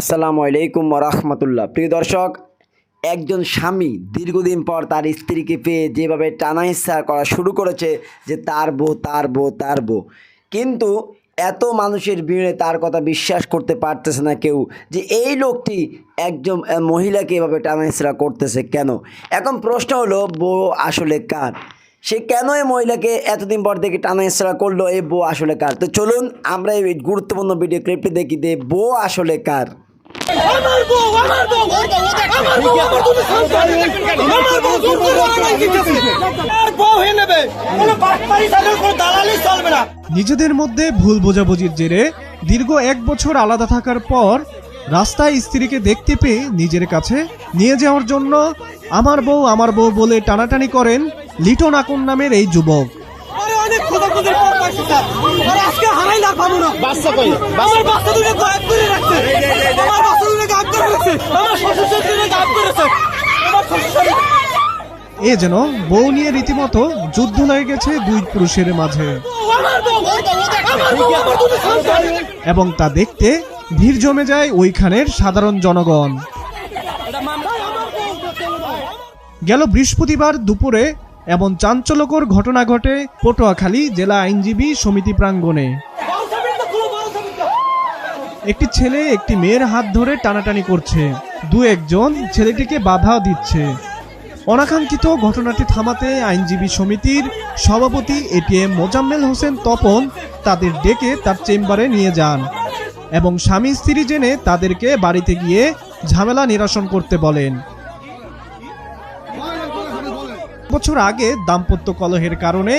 আসসালামু আলাইকুম রহমতুল্লাহ। প্রিয় দর্শক, একজন স্বামী দীর্ঘদিন পর তার স্ত্রীকে পেয়ে যেভাবে টানা ইচ্ছা করা শুরু করেছে যে তার বউ তার বউ তার বউ। কিন্তু এত মানুষের ভিড়ে তার কথা বিশ্বাস করতে পারতেছে না কেউ যে এই লোকটি একজন মহিলাকে এভাবে টানা ইচ্ছা করতেছে কেন? এখন প্রশ্ন হলো, বউ আসলে কার? সে কেন এই মহিলাকে এতদিন পর থেকে টানা ইসরা করল? এই বউ আসলে কার? তো চলুন আমরা এই গুরুত্বপূর্ণ ভিডিও ক্লিপটি দেখি যে বউ আসলে কার। হয়ে নিজেদের মধ্যে ভুল বোঝাবুঝির জেরে দীর্ঘ এক বছর আলাদা থাকার পর রাস্তায় স্ত্রীকে দেখতে পেয়ে নিজের কাছে নিয়ে যাওয়ার জন্য আমার বউ আমার বউ বলে টানাটানি করেন লিটন আকুন নামের এই যুবক আজকে হারাই না পাবো না বাচ্চা কই বাচ্চা দুটো করে গায়েব আমার শ্বশুর শাশুড়ি গায়েব করেছে। আমার শ্বশুর শাশুড়ি এ যেন বউ নিয়ে রীতিমতো যুদ্ধ লেগে গেছে দুই পুরুষের মাঝে। এবং তা দেখতে ভিড় জমে যায় ওইখানের সাধারণ জনগণ। গেল বৃহস্পতিবার দুপুরে এমন চাঞ্চল্যকর ঘটনা ঘটে পটুয়াখালী জেলা আইনজীবী সমিতি প্রাঙ্গণে। একটি ছেলে একটি মেয়ের হাত ধরে টানাটানি করছে। দু একজন ছেলেটিকে বাধা দিচ্ছে। অনাকাঙ্ক্ষিত ঘটনাটি থামাতে আইনজীবী সমিতির সভাপতি এটিএম মোজাম্মেল হোসেন তপন তাদের ডেকে তার চেম্বারে নিয়ে যান এবং স্বামী স্ত্রী জেনে তাদেরকে বাড়িতে গিয়ে ঝামেলা নিরসন করতে বলেন। বছর আগে দাম্পত্য কলহের কারণে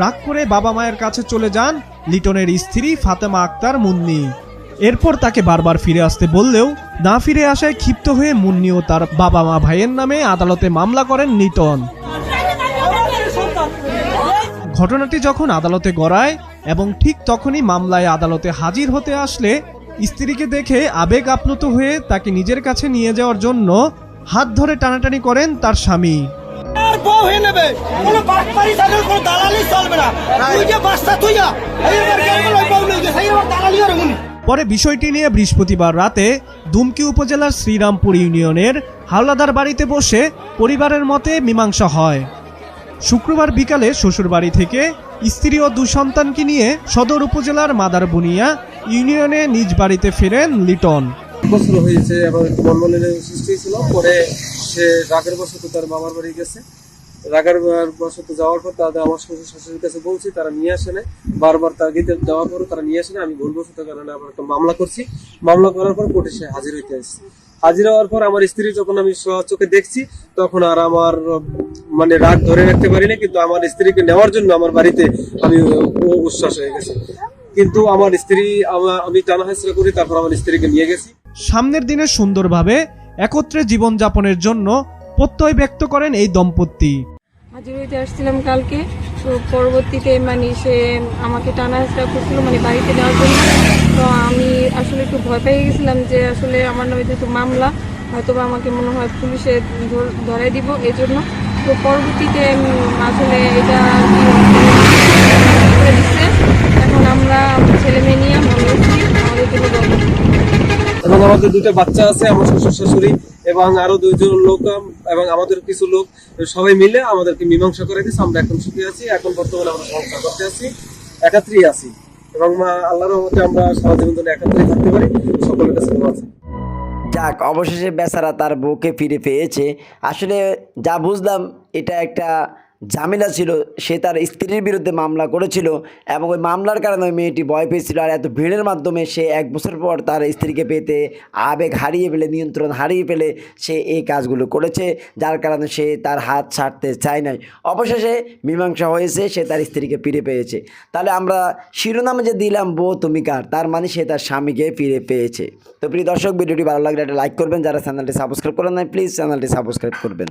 রাগ করে বাবা মায়ের কাছে চলে যান লিটনের স্ত্রী ফাতেমা আক্তার মুন্নি। এরপর তাকে বারবার ফিরে আসতে বললেও না ফিরে আসায় ক্ষিপ্ত হয়ে মুন্নি ও তার বাবা মা ভাইয়ের নামে আদালতে মামলা করেন লিটন ঘটনাটি যখন আদালতে গড়ায় এবং ঠিক তখনই মামলায় আদালতে হাজির হতে আসলে, স্ত্রীকে দেখে আবেগ আপ্লুত হয়ে তাকে নিজের কাছে নিয়ে যাওয়ার জন্য হাত ধরে টানাটানি করেন তার স্বামী। চলবে না। পরে বিষয়টি নিয়ে বৃহস্পতিবার রাতে দুমকি উপজেলার শ্রীরামপুর ইউনিয়নের হাওলাদার বাড়িতে বসে পরিবারের মতে মীমাংসা হয়। শুক্রবার বিকালে শ্বশুরবাড়ি থেকে স্ত্রী ও দু সন্তানকে নিয়ে সদর উপজেলার মাদারবুনিয়া ইউনিয়নে নিজ বাড়িতে ফেরেন লিটন। বছর হয়েছে সৃষ্টি হয়েছিল। পরে সে রাগের বশত তার মামার বাড়ি গেছে। রাগের বশত যাওয়ার পর তাদের আমার শ্বশুর শাশুড়ির কাছে বলছি, তারা নিয়ে আসে না বারবার তার গিয়ে দেওয়ার পর তারা নিয়ে আসে না আমি ভুলবশত কারণে আবার একটা মামলা করছি। মামলা করার পর কোর্টে সে হাজির হইতে আসছে। হাজির হওয়ার পর আমার স্ত্রী যখন আমি চোখে দেখছি, তখন আর আমার মানে রাগ ধরে রাখতে পারি পারিনি কিন্তু আমার স্ত্রীকে নেওয়ার জন্য আমার বাড়িতে আমি উচ্ছ্বাস হয়ে গেছি। কিন্তু আমার স্ত্রী, আমা- টানা হাসরা করি তারপর আমার স্ত্রীকে নিয়ে গেছি। সামনের দিনে সুন্দরভাবে একত্রে জীবনযাপনের জন্য প্রত্যয় ব্যক্ত করেন এই দম্পতি। হাজির হইতে আসছিলাম কালকে। তো পরবর্তীতে মানে সে আমাকে টানা হেঁচড়া করছিল মানে বাড়িতে নেওয়ার জন্য। তো আমি আসলে একটু ভয় পেয়ে গেছিলাম যে আসলে আমার নামে যেহেতু মামলা হয়তো বা আমাকে মনে হয় পুলিশে ধর- ধরাই দিব এই জন্য তো পরবর্তীতে আসলে এটা এখন আমরা আমার ছেলে মেয়ে নিয়ে মনে আমাদের দুটো বাচ্চা আছে, আমার শ্বশুর, শাশুড়ি এবং আরও দুইজন লোক এবং আমাদের কিছু লোক, সবাই মিলে আমাদেরকে মীমাংসা করে দিচ্ছে আমরা এখন সুখী আছি, এখন বর্তমানে আমরা সংসার করতে আছি, একাত্রই আছি। এবং মা, আল্লাহর রহমতে আমরা সারা জীবন ধরে একাত্রই থাকতে পারি, সকলের কাছে আছে। যাক, অবশেষে বেচারা তার বউকে ফিরে পেয়েছে। আসলে যা বুঝলাম, এটা একটা ঝামেলা ছিল, সে তার স্ত্রীর বিরুদ্ধে মামলা করেছিল এবং ওই মামলার কারণে ওই মেয়েটি ভয় পেয়েছিল আর এত ভিড়ের মাধ্যমে সে এক বছর পর তার স্ত্রীকে পেতে আবেগ হারিয়ে ফেলে, নিয়ন্ত্রণ হারিয়ে ফেলে সে এই কাজগুলো করেছে, যার কারণে সে তার হাত ছাড়তে চায় নাই। অবশেষে মীমাংসা হয়েছে, সে তার স্ত্রীকে ফিরে পেয়েছে। তাহলে আমরা শিরোনামে যে দিলাম বো তুমি কার? তার মানে সে তার স্বামীকে ফিরে পেয়েছে। তো প্রিয় দর্শক, ভিডিওটি ভালো লাগলে একটা লাইক করবেন, যারা চ্যানেলটি সাবস্ক্রাইব করেন নাই প্লিজ চ্যানেলটি সাবস্ক্রাইব করবেন।